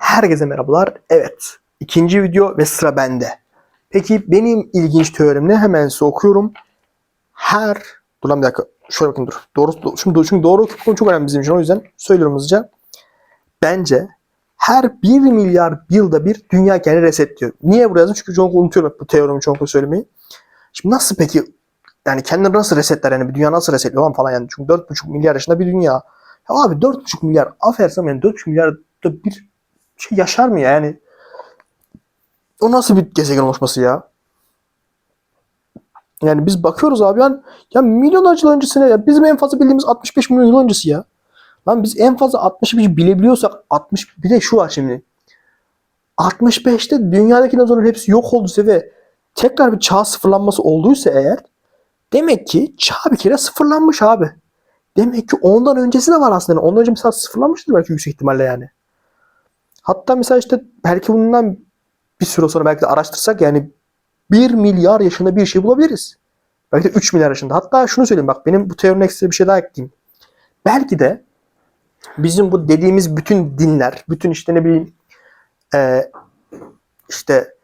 Herkese merhabalar. Evet. ikinci video ve sıra bende. Peki benim ilginç teorim ne? Hemen size okuyorum. Her... Dur lan bir dakika. Şöyle bakın dur. Doğru, şimdi, çünkü doğru konu çok önemli bizim için. O yüzden söylüyorum hızlıca. Bence her 1 milyar yılda bir dünya kendini resetliyor. Niye buraya yazdım? Çünkü çok unutuyorum bu teorimi çok söylemeyi. Şimdi nasıl peki yani kendini nasıl resetler yani bir dünya nasıl resetliyor lan falan yani. Çünkü 4,5 milyar yaşında bir dünya. Ya abi 4,5 milyar afersem yani 4,5 milyarda bir şey yaşar mı ya yani? O nasıl bir gezegen oluşması ya? Yani biz bakıyoruz abi yani ya milyonlarca yıl öncesine ya bizim en fazla bildiğimiz 65 milyon yıl öncesi ya. Lan biz en fazla 65 bilebiliyorsak 60 bir de şu var şimdi. 65'te dünyadaki dinozorların hepsi yok olduysa ve tekrar bir çağ sıfırlanması olduysa eğer demek ki çağ bir kere sıfırlanmış abi. Demek ki ondan öncesi de var aslında. Yani ondan önce mesela sıfırlanmıştır belki yüksek ihtimalle yani. Hatta mesela işte belki bundan bir süre sonra belki de araştırsak yani 1 milyar yaşında bir şey bulabiliriz. Belki de 3 milyar yaşında. Hatta şunu söyleyeyim bak benim bu teorinin ekstra bir şey daha ekleyeyim. Belki de bizim bu dediğimiz bütün dinler, bütün işte ne bileyim e, işte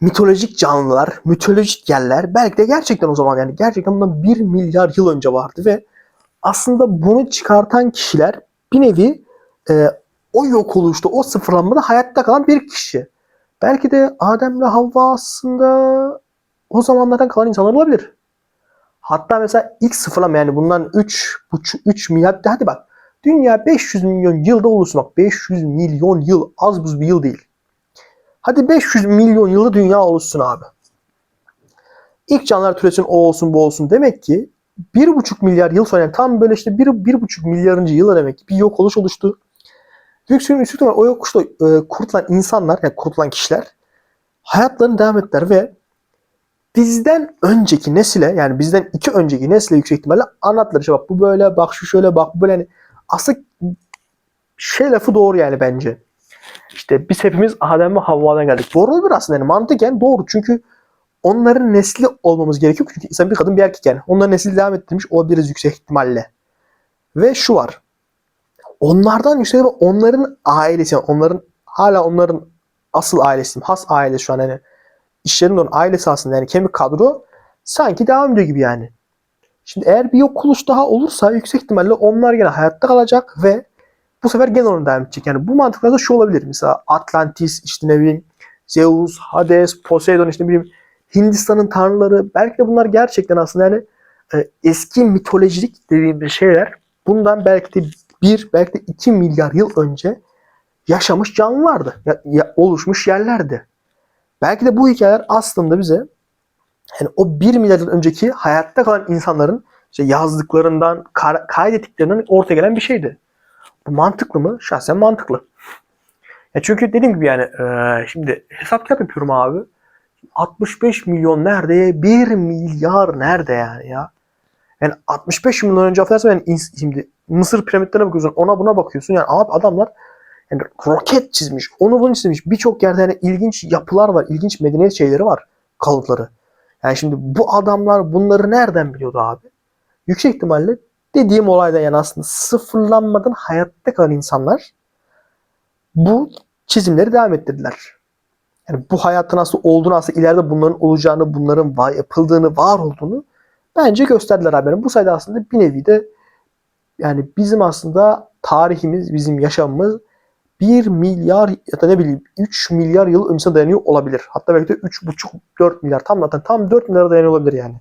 mitolojik canlılar, mitolojik yerler belki de gerçekten o zaman yani gerçekten bundan 1 milyar yıl önce vardı ve aslında bunu çıkartan kişiler bir nevi e, o yok oluşta, o sıfırlanmada hayatta kalan bir kişi. Belki de Adem'le Havva aslında o zamanlardan kalan insanlar olabilir. Hatta mesela ilk sıfırlama yani bundan 3, 3 milyar hadi bak dünya 500 milyon yılda olursun bak 500 milyon yıl az buz bir yıl değil. Hadi 500 milyon yılda dünya oluşsun abi. İlk canlılar türesin o olsun bu olsun demek ki 1,5 milyar yıl sonra yani tam böyle işte 1,5 milyarıncı yıla demek ki bir yok oluş oluştu. Yüksek üstü o yokuşta e, kurtulan insanlar, yani kurtulan kişiler hayatlarını devam ettiler ve bizden önceki nesile yani bizden iki önceki nesile yüksek ihtimalle anlattılar. İşte bak bu böyle, bak şu şöyle, bak bu böyle. Yani aslında şey lafı doğru yani bence. İşte biz hepimiz Adem ve Havva'dan geldik. Doğru olabilir aslında yani mantıken doğru. Çünkü onların nesli olmamız gerekiyor. Çünkü insan bir kadın bir erkek yani. Onların nesli devam ettirmiş olabiliriz yüksek ihtimalle. Ve şu var onlardan yüksek onların ailesi yani onların hala onların asıl ailesi has ailesi şu an hani işlerin onun ailesi aslında yani kemik kadro sanki devam ediyor gibi yani. Şimdi eğer bir yok oluş daha olursa yüksek ihtimalle onlar gene hayatta kalacak ve bu sefer gene onu devam edecek. Yani bu mantıkla da şu olabilir. Mesela Atlantis, işte ne bileyim Zeus, Hades, Poseidon işte ne bileyim Hindistan'ın tanrıları belki de bunlar gerçekten aslında yani e, eski mitolojik dediğimiz şeyler bundan belki de bir belki de iki milyar yıl önce yaşamış canlılardı. Ya, ya, oluşmuş yerlerdi. Belki de bu hikayeler aslında bize yani o bir milyar yıl önceki hayatta kalan insanların işte yazdıklarından, kaydettiklerinden ortaya gelen bir şeydi. Bu mantıklı mı? Şahsen mantıklı. Ya çünkü dediğim gibi yani e, şimdi hesap yapıyorum abi. 65 milyon nerede? 1 milyar nerede yani ya? Yani 65 milyon önce affedersin yani şimdi Mısır piramitlerine bakıyorsun ona buna bakıyorsun. Yani abi adamlar yani roket çizmiş, onu bunu çizmiş. Birçok yerde yani ilginç yapılar var, ilginç medeniyet şeyleri var, kalıntıları. Yani şimdi bu adamlar bunları nereden biliyordu abi? Yüksek ihtimalle dediğim olayda yani aslında sıfırlanmadan hayatta kalan insanlar bu çizimleri devam ettirdiler. Yani bu hayatın nasıl olduğunu aslında ileride bunların olacağını, bunların var, yapıldığını, var olduğunu bence gösterdiler abi. Bu sayede aslında bir nevi de yani bizim aslında tarihimiz, bizim yaşamımız 1 milyar ya da ne bileyim 3 milyar yıl öncesine dayanıyor olabilir. Hatta belki de 3,5-4 milyar tam zaten tam 4 milyara dayanıyor olabilir yani.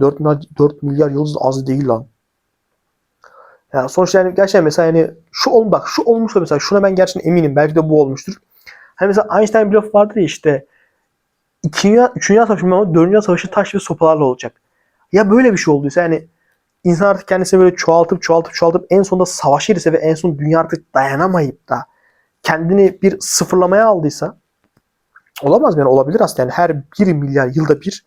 4 milyar, 4 milyar yıl az değil lan. Yani sonuçta yani gerçekten mesela yani şu ol bak şu olmuşsa mesela şuna ben gerçekten eminim belki de bu olmuştur. Hani mesela Einstein bir laf vardır ya işte 2. Dünya, 3. Dünya Savaşı ama 4. Dünya Savaşı taş ve sopalarla olacak. Ya böyle bir şey olduysa yani insan artık kendisini böyle çoğaltıp çoğaltıp çoğaltıp en sonunda savaşır ise ve en son dünya artık dayanamayıp da kendini bir sıfırlamaya aldıysa olamaz mı? Yani olabilir aslında. Yani her 1 milyar yılda bir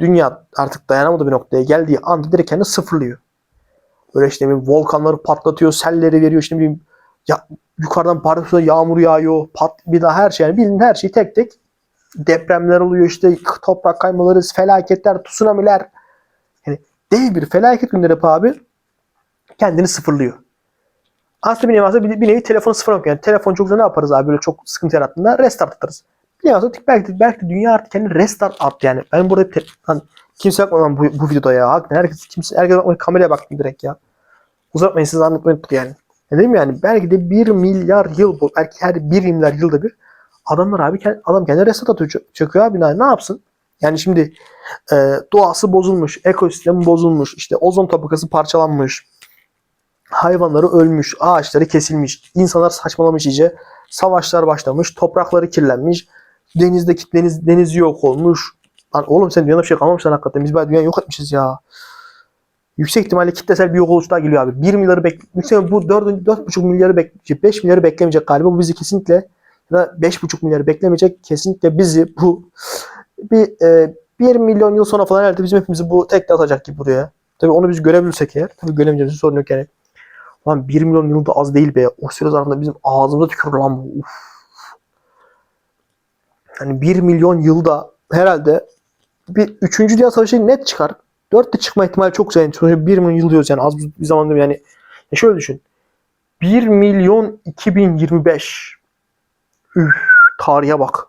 dünya artık dayanamadığı bir noktaya geldiği anda direkt kendini sıfırlıyor. Böyle işte bir volkanları patlatıyor, selleri veriyor işte bir ya, yukarıdan parçasında yağmur yağıyor, pat, bir daha her şey yani bildiğin her şey tek tek depremler oluyor işte toprak kaymaları, felaketler, tsunamiler dev bir felaket gönderip abi kendini sıfırlıyor. Aslında bir nevi, aslında bir, nevi telefonu sıfırlamak. Yani telefon çok güzel ne yaparız abi böyle çok sıkıntı yarattığında restart atarız. Bir nevi aslında belki, de- belki de dünya artık kendi restart attı yani. Ben burada te- lan kimse bakmadan bu, bu videoda ya. Hakikaten herkes, kimse, herkes bakmayın, kameraya baktım direkt ya. Uzatmayın siz anlatmayın yani. Ne diyeyim yani belki de 1 milyar yıl bu. Belki her 1 milyar yılda bir adamlar abi adam kendi restart atıyor. Çöküyor abi ne ne yapsın? Yani şimdi e, doğası bozulmuş, ekosistemi bozulmuş, işte ozon tabakası parçalanmış, hayvanları ölmüş, ağaçları kesilmiş, insanlar saçmalamış iyice, savaşlar başlamış, toprakları kirlenmiş, denizdeki deniz deniz yok olmuş. Lan oğlum sen dünyada bir şey kalmamış hakikaten. Biz bayağı dünyayı yok etmişiz ya. Yüksek ihtimalle kitlesel bir yok oluş daha geliyor abi. 1 milyarı bek yüksek bu 4 4,5 milyarı bek 5 milyarı beklemeyecek galiba. Bu bizi kesinlikle ya da 5,5 milyarı beklemeyecek. Kesinlikle bizi bu bir e, 1 milyon yıl sonra falan herhalde bizim hepimizi bu tekte atacak gibi buraya. Tabii onu biz görebilirsek eğer. Tabii göremeyeceğimiz sorun yok yani. Lan 1 milyon yıl da az değil be. O süre zarfında bizim ağzımıza tükürür lan bu. Uf. Hani 1 milyon yılda herhalde bir 3. Dünya Savaşı net çıkar. 4 de çıkma ihtimali çok. Yani sonuçta 1 milyon yıl diyoruz yani az bir zaman değil yani. Ya şöyle düşün. 1 milyon 2025. Üf, tarihe bak.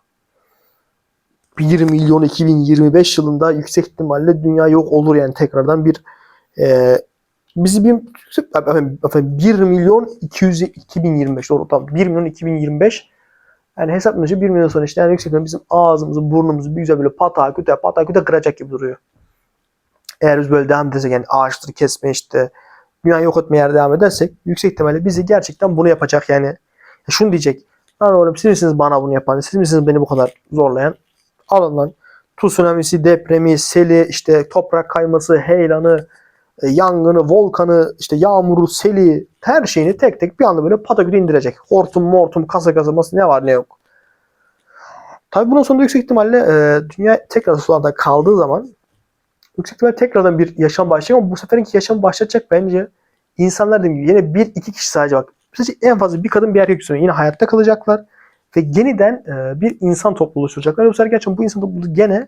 1 milyon 2025 yılında yüksek ihtimalle dünya yok olur yani tekrardan bir e, bizi bir efendim, efendim 1 milyon 200 2025 doğru tamam 1 milyon 2025 yani hesaplayınca 1 milyon sonra işte yani yüksek bizim ağzımızı burnumuzu bir güzel böyle pata küte pata küte kıracak gibi duruyor. Eğer biz böyle devam edersek yani ağaçları kesme işte dünya yok etmeye eğer devam edersek yüksek ihtimalle bizi gerçekten bunu yapacak yani. Ya şunu diyecek. Lan oğlum siz misiniz bana bunu yapan? Siz misiniz beni bu kadar zorlayan? Alın lan. Tsunamisi, depremi, seli, işte toprak kayması, heyelanı, e, yangını, volkanı, işte yağmuru, seli her şeyini tek tek bir anda böyle pataküte indirecek. Hortum, mortum, kasa kasılması ne var ne yok. Tabii bunun sonunda yüksek ihtimalle e, dünya tekrar sularda kaldığı zaman yüksek ihtimalle tekrardan bir yaşam başlayacak ama bu seferinki yaşam başlayacak bence insanlar dediğim gibi yine bir iki kişi sadece bak. Sadece en fazla bir kadın bir erkek üstüne yine hayatta kalacaklar ve yeniden e, bir insan topluluğu oluşturacaklar. Bu sefer gerçekten bu insan topluluğu gene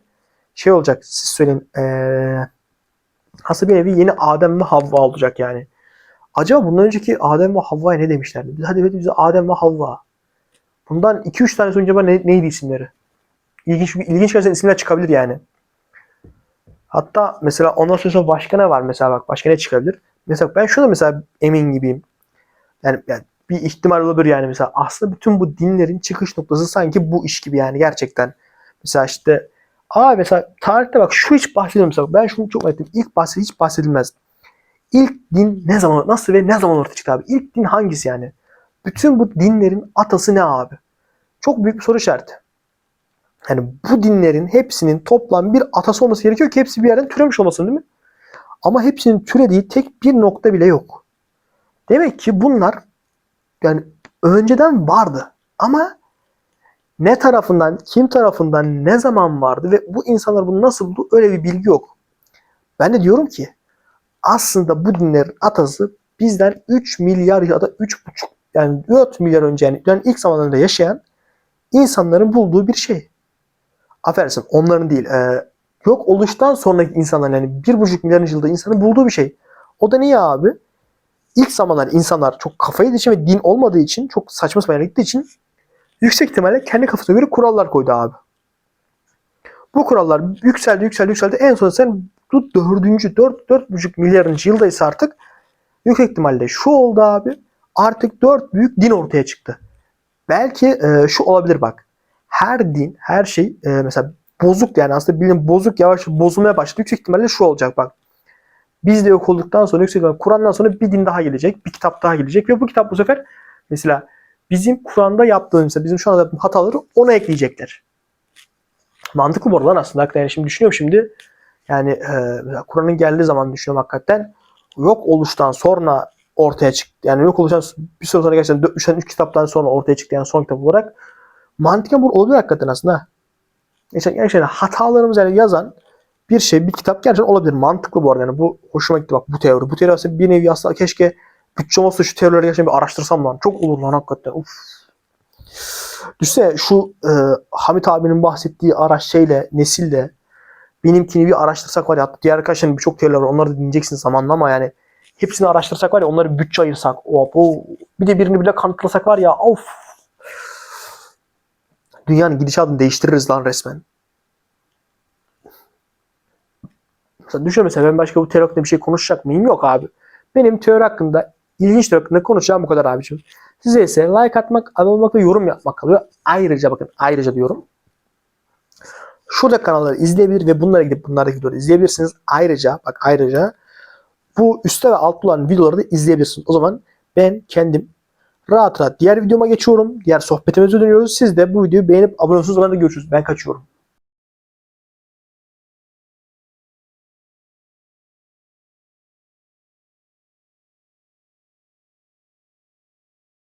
şey olacak siz söyleyin e, aslında bir nevi yeni Adem ve Havva olacak yani. Acaba bundan önceki Adem ve Havva'ya ne demişlerdi? Biz hadi bize Adem ve Havva. Bundan 2-3 tane önce acaba ne, neydi isimleri? İlginç, ilginç gerçekten isimler çıkabilir yani. Hatta mesela ondan sonra başka ne var mesela bak başka ne çıkabilir? Mesela ben şuna mesela emin gibiyim. Yani, yani bir ihtimal olabilir yani mesela aslında bütün bu dinlerin çıkış noktası sanki bu iş gibi yani gerçekten. Mesela işte aa mesela tarihte bak şu hiç bahsedilmiyor mesela ben şunu çok ettim. İlk bahset hiç bahsedilmez. İlk din ne zaman nasıl ve ne zaman ortaya çıktı abi? İlk din hangisi yani? Bütün bu dinlerin atası ne abi? Çok büyük bir soru işareti. Yani bu dinlerin hepsinin toplam bir atası olması gerekiyor ki hepsi bir yerden türemiş olmasın değil mi? Ama hepsinin türediği tek bir nokta bile yok. Demek ki bunlar yani önceden vardı ama ne tarafından, kim tarafından, ne zaman vardı ve bu insanlar bunu nasıl buldu öyle bir bilgi yok. Ben de diyorum ki aslında bu dinlerin atası bizden 3 milyar ya da 3,5 yani 4 milyar önce yani, yani ilk zamanlarında yaşayan insanların bulduğu bir şey. Affedersin onların değil. E, yok oluştan sonraki insanların yani 1,5 milyar yılda insanın bulduğu bir şey. O da niye abi? İlk zamanlar insanlar çok kafayı için ve din olmadığı için çok saçma sapan gittiği için yüksek ihtimalle kendi kafasına göre kurallar koydu abi. Bu kurallar yükseldi yükseldi yükseldi. En son sen bu dördüncü, dört, dört buçuk milyarıncı yıldaysa artık yüksek ihtimalle şu oldu abi. Artık dört büyük din ortaya çıktı. Belki e, şu olabilir bak. Her din, her şey e, mesela bozuk yani aslında bildiğin bozuk yavaş bozulmaya başladı. Yüksek ihtimalle şu olacak bak. Biz de yok olduktan sonra yüksek ihtimalle Kur'an'dan sonra bir din daha gelecek. Bir kitap daha gelecek ve bu kitap bu sefer mesela bizim Kur'an'da yaptığımız bizim şu anda yaptığımız hataları ona ekleyecekler. Mantıklı bu arada aslında. Hakikaten yani şimdi düşünüyorum şimdi. Yani e, Kur'an'ın geldiği zaman düşünüyorum hakikaten. Yok oluştan sonra ortaya çıktı. Yani yok oluştan bir süre sonra gerçekten 3 3 kitaptan sonra ortaya çıktı yani son kitap olarak. Mantıken bu olabilir hakikaten aslında. Gerçekten, gerçekten hatalarımızı yani yazan bir şey, bir kitap gerçekten olabilir. Mantıklı bu arada. Yani bu hoşuma gitti bak bu teori. Bu teori aslında bir nevi aslında keşke bütçem olsa şu teorileri gerçekten bir araştırsam lan. Çok olur lan hakikaten. Uf. Düşünsene şu e, Hamit abinin bahsettiği araç şeyle, nesille benimkini bir araştırsak var ya. Diğer arkadaşların birçok teoriler var. Onları da dinleyeceksiniz zamanla ama yani hepsini araştırsak var ya onları bütçe ayırsak. Hop, o, bir de birini bile kanıtlasak var ya of. Dünyanın gidişatını değiştiririz lan resmen. Mesela düşün mesela ben başka bu teori hakkında bir şey konuşacak mıyım? Yok abi. Benim teori hakkında, ilginç teori hakkında konuşacağım bu kadar abiciğim. Size ise like atmak, abone olmak ve yorum yapmak kalıyor. Ayrıca bakın ayrıca diyorum. Şurada kanalları izleyebilir ve bunlara gidip bunlardaki videoları izleyebilirsiniz. Ayrıca bak ayrıca bu üstte ve altta olan videoları da izleyebilirsiniz. O zaman ben kendim rahat rahat diğer videoma geçiyorum. Diğer sohbetimize dönüyoruz. Siz de bu videoyu beğenip abone olursunuz. O zaman da görüşürüz. Ben kaçıyorum.